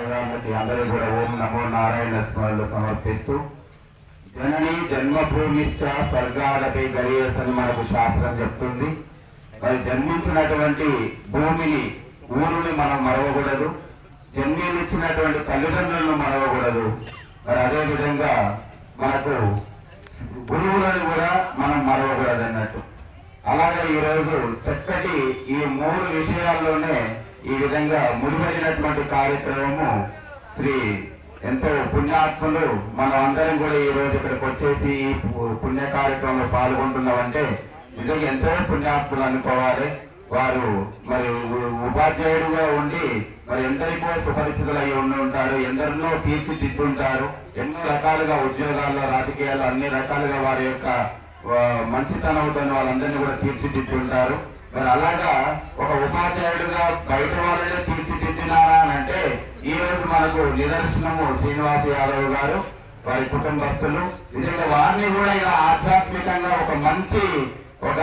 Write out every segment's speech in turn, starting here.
అయ్యగారికి అందరూ కూడా ఓం నమో నారాయణ స్మరణలు సమర్పిస్తూ జనని జన్మభూమిష్ట స్వర్గాలపై గరీయసని మనకు శాస్త్రం చెప్తుంది. మరి జన్మించినటువంటి భూమిని ఊరుని మనం మరవకూడదు. జన్మించినటువంటి తల్లిదండ్రులను మరవకూడదు. మరి అదేవిధంగా మనకు గురువులను కూడా మనం మరవకూడదు అన్నట్టు అలాగే ఈరోజు చక్కటి ఈ మూడు విషయాల్లోనే ఈ విధంగా ముడిపడినటువంటి కార్యక్రమము శ్రీ ఎంతో పుణ్యాత్ములు మనం అందరం కూడా ఈ రోజు ఇక్కడికి వచ్చేసి ఈ పు- పుణ్య కార్యక్రమంలో పాల్గొంటున్నామంటే నిజంగా ఎంతో పుణ్యాత్ములు అనుకోవాలి. వారు మరి ఉపాధ్యాయుడుగా ఉండి మరి ఎందరికో సుపరిచితులై ఉండి ఉంటారు ఎందరినో తీర్చిదిద్దుంటారు ఎన్నో రకాలుగా ఉద్యోగాల్లో రాజకీయాల్లో అన్ని రకాలుగా వారి యొక్క ఆ, మంచితనంతో వాళ్ళందరినీ కూడా తీర్చిదిద్దుంటారు మరి అలాగా ఒక ఉపాధ్యాయుడుగా బయట వాళ్ళనే తీర్చిదిద్దినారా అని అంటే ఈ రోజు మనకు నిదర్శనము శ్రీనివాస యాదవ్ గారు వారి కుటుంబస్తులు. నిజంగా వారిని కూడా ఇలా ఆధ్యాత్మికంగా ఒక మంచి ఒక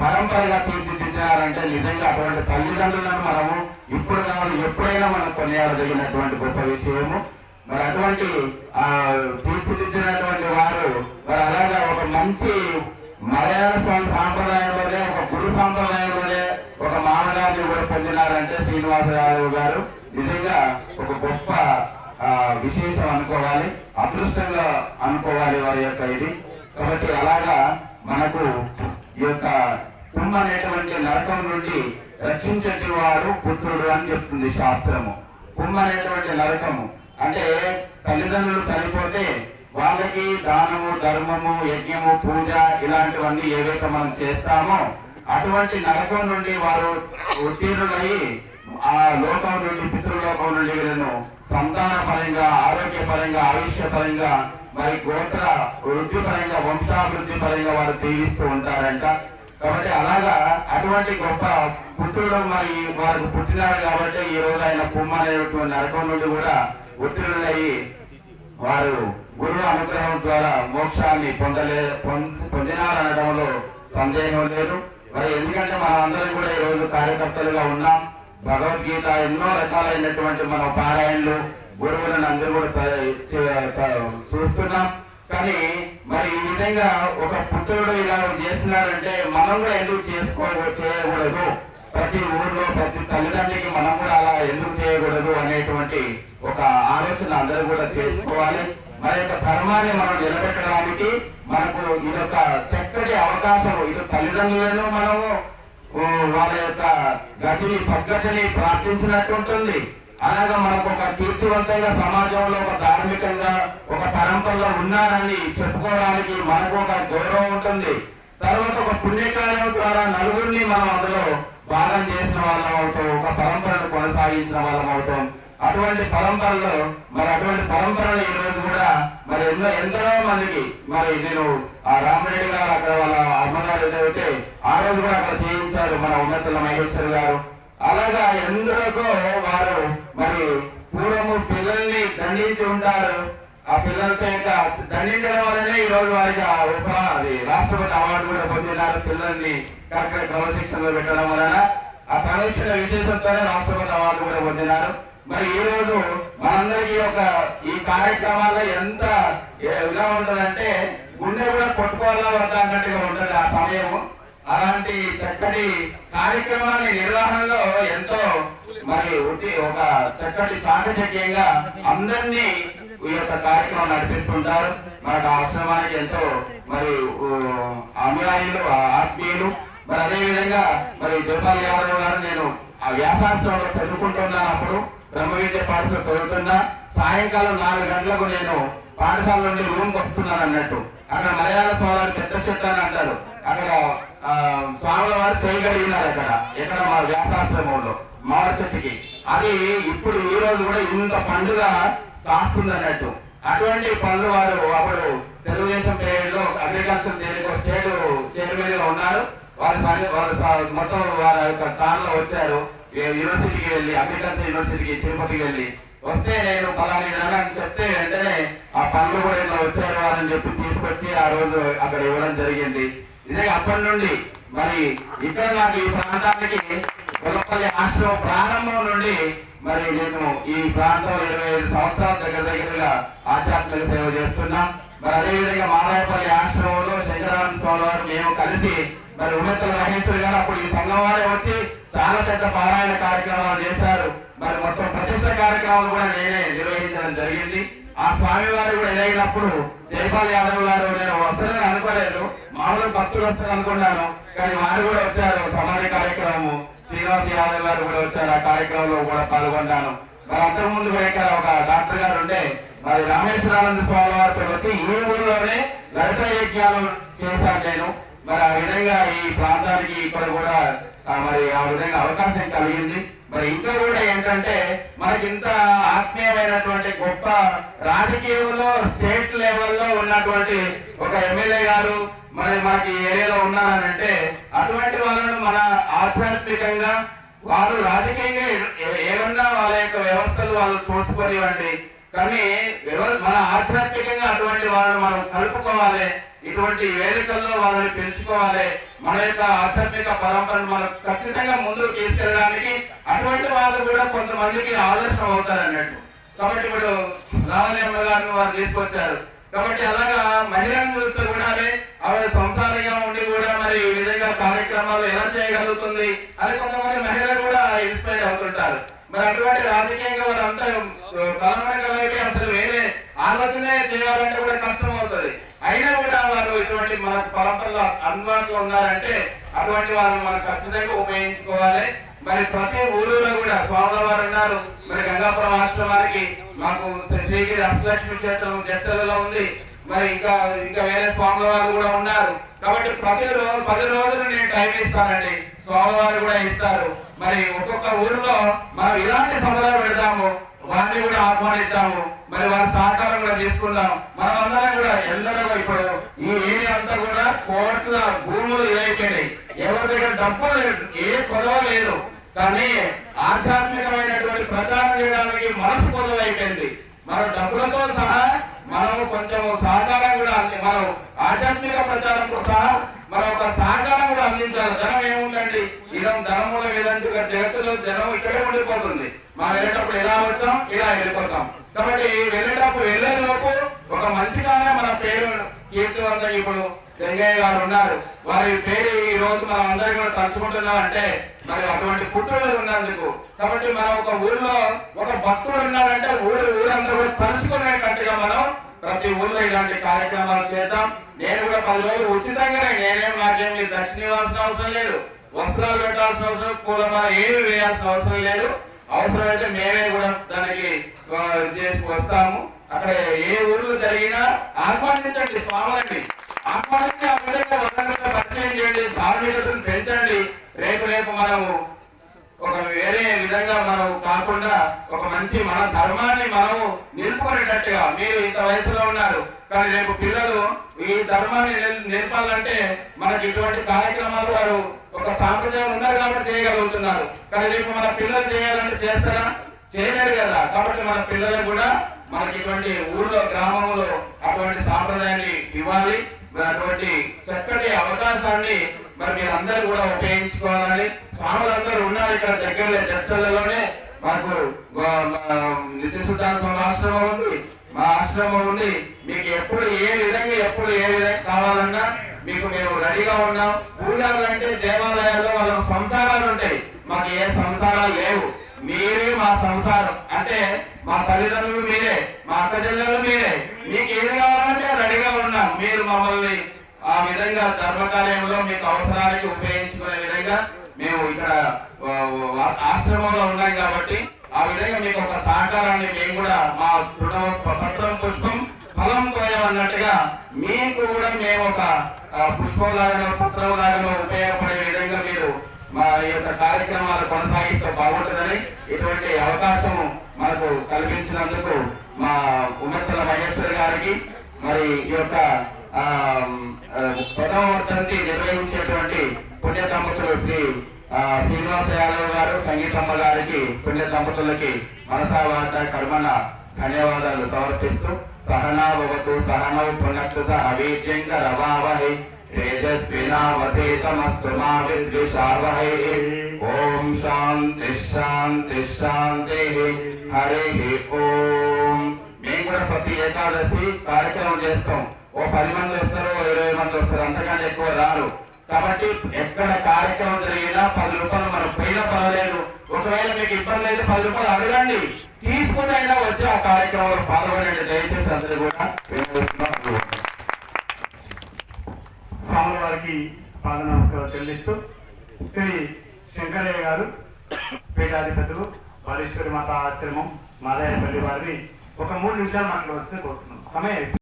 పరంపరగా తీర్చిదిద్దినారంటే నిజంగా అటువంటి తల్లిదండ్రులను మనము ఇప్పుడు కాదు ఎప్పుడైనా మనం కొనియాడదగినటువంటి గొప్ప విషయము. మరి అటువంటి ఆ తీర్చిదిద్దినటువంటి వారు మరి అలాగా ఒక మంచి మలయాళ సంస్థ సాంప్రదాయంలోనే ఒక గురు సాంప్రదాయంలోనే ఒక అనుకున్నారంటే శ్రీనివాస యాదవ్ గారు నిజంగా ఒక గొప్ప విశేషం అనుకోవాలి అదృష్టంగా అనుకోవాలి వారి యొక్క ఇది. కాబట్టి అలాగా మనకు ఈ యొక్క కుంభ అనేటువంటి నరకం నుండి రక్షించటి వారు పుత్రుడు అని చెప్తుంది శాస్త్రము. కుమ్మ అనేటువంటి నరకము అంటే తల్లిదండ్రులు చనిపోతే వాళ్ళకి దానము ధర్మము యజ్ఞము పూజ ఇలాంటివన్నీ ఏవైతే మనం చేస్తామో అటువంటి నరకం నుండి వారు ఉత్తీర్ణులై ఆ లోకం నుండి పితృలోకం నుండి వీళ్ళను సంతాన పరంగా ఆరోగ్యపరంగా ఆయుష్యపరంగా ఆయుష్య పరంగా మరి గోత్ర వృద్ధిపరంగా వంశాభివృద్ధి పరంగా వారు జీవిస్తూ ఉంటారంట. కాబట్టి అలాగా అటువంటి గొప్ప పుత్రుడు మరి వారికి పుట్టినారు కాబట్టి ఈ రోజు ఆయన కుమ్మ అనేటువంటి నరకం నుండి కూడా ఉత్తీర్ణులయ్యి వారు గురువు అనుగ్రహం ద్వారా మోక్షాన్ని పొందలే పొందినారనడంలో సందేహం లేదు. మరి ఎందుకంటే మనం అందరం కూడా ఈ రోజు కార్యకర్తలుగా ఉన్నాం. భగవద్గీత ఎన్నో రకాలైనటువంటి మన పారాయణలు గురువులను అందరూ కూడా చూస్తున్నాం. కానీ మరి ఈ విధంగా ఒక పుత్రుడు ఇలా చేస్తున్నాడంటే మనం కూడా ఎందుకు చేసుకో చేయకూడదు? ప్రతి ఊర్లో ప్రతి తల్లిదండ్రికి మనం కూడా అలా ఎందుకు చేయకూడదు అనేటువంటి ఒక ఆలోచన అందరూ కూడా చేసుకోవాలి. మన యొక్క ధర్మాన్ని మనం నిలబెట్టడానికి మనకు ఇదొక చక్కటి అవకాశం. ఇది తల్లిదండ్రులను మనము వాళ్ళ యొక్క గతిని సద్గతిని ప్రార్థించినట్టు ఉంటుంది. అలాగే మనకు ఒక కీర్తివంతంగా సమాజంలో ఒక ధార్మికంగా ఒక పరంపరలో ఉన్నారని చెప్పుకోవడానికి మనకు ఒక గౌరవం ఉంటుంది. తర్వాత ఒక పుణ్యకార్యం ద్వారా నలుగురిని మనం అందులో భాగం చేసిన వాళ్ళం అవుతాం ఒక పరంపరను కొనసాగించిన వాళ్ళం అవుతాం. అటువంటి పరంపరలో మరి అటువంటి పరంపరలు ఈ రోజు కూడా ఎన్నో ఎంతో మందికి మరి నేను ఆ రామరెడ్డి గారు అక్కడ వాళ్ళ అమ్మగారు ఏదైతే ఆ రోజు కూడా అక్కడ చేయించారు మన ఉన్నతుల మహేశ్వర్ గారు. అలాగా ఎందరికో వారు మరి పూర్వము పిల్లల్ని దండించి ఉంటారు. ఆ పిల్లలతో ఇంకా దండించడం వల్లనే ఈ రోజు వారికి ఆ ఉప అది రాష్ట్రపతి అవార్డు కూడా పొందినారు పిల్లల్ని కరెక్ట్ క్రమశిక్షణలో పెట్టడం వలన. ఆ క్రమశిక్షణ విశేషంతోనే రాష్ట్రపతి అవార్డు కూడా పొందినారు. మరి ఈ రోజు మనందరికీ ఒక ఈ కార్యక్రమాల్లో ఎంత ఎలా ఉంటదంటే గుండె కూడా కొట్టుకోవాలా వద్దా అన్నట్టుగా ఉంటది ఆ సమయము. అలాంటి చక్కటి కార్యక్రమాన్ని నిర్వహణలో ఎంతో మరి ఒక చక్కటి చాకచక్యంగా అందరినీ ఈ యొక్క కార్యక్రమం నడిపిస్తుంటారు. మనకు ఆశ్రమానికి ఎంతో మరి ఊ, అనుయాయులు ఆత్మీయులు. మరి అదేవిధంగా మరి జోపాల్ యాదవ్ గారు నేను ఆ వ్యాసాస్త్రంలో చదువుకుంటున్నాను బ్రహ్మవిద్య పాఠశాల చదువుతున్నా సాయంకాలం నాలుగు గంటలకు నేను పాఠశాల నుండి రూమ్ వస్తున్నాను అన్నట్టు. అక్కడ మలయాళ స్వామి పెద్ద చెట్టు అని అంటారు. అక్కడ స్వాముల వారు చేయగలిగినారు అక్కడ. ఎక్కడ? మా వ్యాసాశ్రమంలో మామిడి చెట్టుకి. అది ఇప్పుడు ఈ రోజు కూడా ఇంత పండుగ కాస్తుంది అన్నట్టు. అటువంటి పనులు వారు అప్పుడు తెలుగుదేశం పేరులో అగ్రికల్చర్ దేనికో స్టేట్ చైర్మన్గా ఉన్నారు. వారి వారి మొత్తం వారి యొక్క స్థానంలో వచ్చారు. యూనివర్సిటీకి వెళ్ళి అగ్రికల్చర్ యూనివర్సిటీకి తిరుపతికి వెళ్ళి వస్తే నేను పలాని అని చెప్తే వెంటనే ఆ పనులు కూడా ఇలా వచ్చారు అని చెప్పి తీసుకొచ్చి ఆ రోజు అక్కడ ఇవ్వడం జరిగింది. ఇదే అప్పటి నుండి మరి ఇక్కడ నాకు ఈ ప్రాంతానికి కొలపల్లి ఆశ్రమం ప్రారంభం నుండి మరి నేను ఈ ప్రాంతంలో ఇరవై ఐదు సంవత్సరాల దగ్గర దగ్గరగా ఆధ్యాత్మిక సేవ చేస్తున్నాం. మరి అదేవిధంగా మాదాయపల్లి ఆశ్రమంలో శంకరానంద స్వామి వారు మేము కలిసి మరి ఉన్నత మహేశ్వరి గారు అప్పుడు ఈ సంఘం వారే వచ్చి చాలా పెద్ద పారాయణ కార్యక్రమాలు చేశారు. మరి మొత్తం ప్రతిష్ట కార్యక్రమాలు కూడా నేనే నిర్వహించడం జరిగింది. ఆ స్వామి వారు కూడా ఎదగినప్పుడు జైపాల్ యాదవ్ గారు నేను వస్తానని అనుకోలేదు. మామూలు భక్తులు వస్తాను అనుకున్నాను. కానీ వారు కూడా వచ్చారు. సమాధి కార్యక్రమము. శ్రీనివాస్ యాదవ్ గారు కూడా వచ్చారు. ఆ కార్యక్రమంలో కూడా పాల్గొన్నాను. మరి అంతకు ముందు కూడా ఇక్కడ ఒక డాక్టర్ గారు ఉండే మరి రామేశ్వరానంద స్వామి వారితో వచ్చి ఈ ఊరిలోనే లలిత యజ్ఞాలు చేశాను నేను. మరి ఆ విధంగా ఈ ప్రాంతానికి ఇక్కడ కూడా మరి ఆ విధంగా అవకాశం కలిగింది. మరి ఇంకా కూడా ఏంటంటే మనకి ఇంత ఆత్మీయమైనటువంటి గొప్ప రాజకీయంలో స్టేట్ లెవెల్లో ఉన్నటువంటి ఒక ఎమ్మెల్యే గారు మరి మనకి ఏరియాలో ఉన్నారనంటే అటువంటి వాళ్ళను మన ఆధ్యాత్మికంగా వారు రాజకీయంగా ఏమన్నా వాళ్ళ యొక్క వ్యవస్థలు వాళ్ళు చూసుకొనివ్వండి కానీ మన ఆధ్యాత్మికంగా అటువంటి వాళ్ళని మనం కలుపుకోవాలి. ఇటువంటి వేదికల్లో వాళ్ళని పెంచుకోవాలి. మన యొక్క ఆధ్యాత్మిక పరంపరను మనం ఖచ్చితంగా ముందుకు తీసుకెళ్ళడానికి అటువంటి వాళ్ళు కూడా కొంతమందికి ఆలస్యం అవుతారు అన్నట్టు కాబట్టి ఇప్పుడు లావణ్యమ్మ గారిని వారు తీసుకొచ్చారు. కాబట్టి అలాగా మహిళలను చూస్తే కూడా ఆవిడ సంసారంగా ఉండి కూడా మరి ఈ విధంగా కార్యక్రమాలు ఎలా చేయగలుగుతుంది అని కొంతమంది మహిళలు కూడా ఇన్స్పైర్ అవుతుంటారు. మరి అటువంటి రాజకీయంగా వాళ్ళంతా బలమైన అసలు వేరే ఆలోచనే చేయాలంటే కూడా కష్టం అవుతుంది. అయినా కూడా వారు ఇటువంటి మన పరంపరలో అందుబాటులో ఉన్నారంటే అటువంటి వాళ్ళని మనం ఖచ్చితంగా ఉపయోగించుకోవాలి. మరి ప్రతి ఊరిలో కూడా స్వాముల వారు ఉన్నారు మరి గంగాపురం ఆశ్రమానికి మాకు శ్రీగిరి అష్టలక్ష్మి క్షేత్రం చర్చలలో ఉంది. మరి ఇంకా ఇంకా వేరే స్వాముల వారు కూడా ఉన్నారు. కాబట్టి ప్రతి రోజు పది రోజులు నేను టైం ఇస్తానండి. స్వామివారు కూడా ఇస్తారు. మరి ఒక్కొక్క ఊరిలో మనం ఇలాంటి సభలు పెడతాము వారిని కూడా ఆహ్వానిద్దాము. మరి వారి సహకారం కూడా తీసుకుందాం. మనం అందరం కూడా ఎందరో ఇప్పుడు ఈ ఏరియా అంతా కూడా కోట్ల భూములు ఇదైపోయినాయి ఎవరి దగ్గర డబ్బు లేదు ఏ కొలవ లేదు. కానీ ఆధ్యాత్మికమైనటువంటి ప్రచారం చేయడానికి మనసు కొలవ అయిపోయింది మన డబ్బులతో సహా మనం కొంచెం సహకారం కూడా మనం ఆధ్యాత్మిక ప్రచారంతో సహా మన ఒక సహకారం కూడా అందించాలి. ధనం ఏముందండి? ఇదం ధనముల విధంగా జగత్తులో జనం ఇక్కడే ఉండిపోతుంది. మనం వెళ్ళేటప్పుడు ఎలా వచ్చాం ఇలా వెళ్ళిపోతాం. కాబట్టి వెళ్ళేటప్పుడు వెళ్ళేలోపు ఒక మంచిగానే మన పేరు కీర్తివంతం ఇప్పుడు చెంగయ్య గారు ఉన్నారు. వారి పేరు ఈ రోజు మనం అందరం కూడా తలుచుకుంటున్నాం అంటే మరి అటువంటి పుత్రులు ఉన్నందుకు. కాబట్టి మనం ఒక ఊళ్ళో ఒక భక్తుడు ఉన్నాడంటే ఊరు ఊరందరూ కూడా తలుచుకునేటట్టుగా మనం ప్రతి ఊళ్ళో ఇలాంటి కార్యక్రమాలు చేద్దాం. నేను కూడా పది రోజులు ఉచితంగానే నేనేం నాకేం లేదు. దక్షిణ ఇవ్వాల్సిన అవసరం లేదు. వస్త్రాలు పెట్టాల్సిన అవసరం పూలమా ఏమి వేయాల్సిన అవసరం లేదు. అవసరమైతే మేమే కూడా దానికి చేసి వస్తాము. అక్కడ ఏ ఊర్లో జరిగినా ఆహ్వానించండి స్వాములండి. ఆహ్వానించి ఆ విధంగా పరిచయం చేయండి ధార్మికతను పెంచండి. రేపు రేపు మనము ఒక వేరే విధంగా మనం కాకుండా ఒక మంచి మన ధర్మాన్ని మనము నిలుపుకునేటట్టుగా మీరు ఇంత వయసులో ఉన్నారు. కానీ రేపు పిల్లలు ఈ ధర్మాన్ని నిల్- నిలపాలంటే మనకి ఇటువంటి కార్యక్రమాలు వారు ఒక సాంప్రదాయం ఉన్నారు కాబట్టి చేయగలుగుతున్నారు. కానీ రేపు మన పిల్లలు చేయాలంటే చేస్తారా? చేయలేరు కదా. కాబట్టి మన పిల్లలు కూడా మనకి ఇటువంటి ఊర్లో గ్రామంలో అటువంటి సాంప్రదాయాన్ని ఇవ్వాలి. మరి అటువంటి చక్కటి అవకాశాన్ని మరి మీరు కూడా ఉపయోగించుకోవాలని. స్వాములందరూ ఉన్నారు ఇక్కడ దగ్గరలో చర్చలలోనే మాకు నిత్యశుద్ధాశ్రమం ఆశ్రమం ఉంది. మా ఆశ్రమం ఉంది. మీకు ఎప్పుడు ఏ విధంగా ఎప్పుడు ఏ విధంగా కావాలన్నా మీకు మేము రెడీగా ఉన్నాం. పూజలు అంటే దేవాలయాల్లో వాళ్ళ సంసారాలు ఉంటాయి. మాకు ఏ సంసారాలు లేవు. మీరే మా సంసారం. అంటే మా తల్లిదండ్రులు మీరే మా అక్క చెల్లెలు మీరే. మీకు ఏది కావాలంటే రెడీగా ఉన్నాం మీరు మమ్మల్ని ఆ విధంగా ధర్మకార్యంలో మీకు అవసరానికి ఉపయోగించుకునే విధంగా మేము ఇక్కడ ఆశ్రమంలో ఉన్నాం కాబట్టి ఆ విధంగా మీకు ఒక సహకారాన్ని మేము కూడా మా దృఢ పత్రం పుష్పం ఫలం కోయం అన్నట్టుగా మీకు కూడా మేము ఒక ఆ, పుష్పం పత్రం ఉపయోగపడే విధంగా మీరు మా యొక్క కార్యక్రమాలు కొనసాగిస్తే బాగుంటుందని ఇటువంటి అవకాశం మనకు కల్పించినందుకు మా ఉమ్మత్తల మహేశ్వర్ గారికి మరి ఈ యొక్క ప్రథమ వర్ధంతి నిర్వహించేటువంటి పుణ్య దంపతులు శ్రీ శ్రీనివాస యాదవ్ గారు సంగీతమ్మ గారికి పుణ్య దంపతులకి మనసావాద కర్మణ ధన్యవాదాలు సమర్పిస్తూ సహనాభవతు సహనౌ పునక్తు సహవీర్యంగ రవావహి తేజస్వినావధేతమస్తు మా విద్విషావహై ఓం శాంతి శాంతి శాంతి. హరి ఓం. మేము కూడా ప్రతి ఏకాదశి కార్యక్రమం చేస్తాం. ఓ పది మంది వస్తారు ఓ ఇరవై మంది వస్తారు అంతకంటే ఎక్కువ రారు. కాబట్టి ఎక్కడ కార్యక్రమం జరిగినా పది రూపాయలు మనం పోయినా పర్వాలేదు. ఒకవేళ మీకు ఇబ్బంది అయితే పది రూపాయలు అడగండి. తీసుకుని అయినా వచ్చి ఆ కార్యక్రమంలో పాల్గొనండి. దయచేసి అందరూ కూడా వినియోగిస్తున్నాం. వారికి పాద నమస్కారం చెల్లిస్తూ శ్రీ శంకరయ్య గారు పీఠాధిపతులు పరేశ్వరి మాత ఆశ్రమం మాదాయపల్లి వారిని ఒక మూడు నిమిషాలు మాట్లాడవలసి కోరుతున్నాం సమయం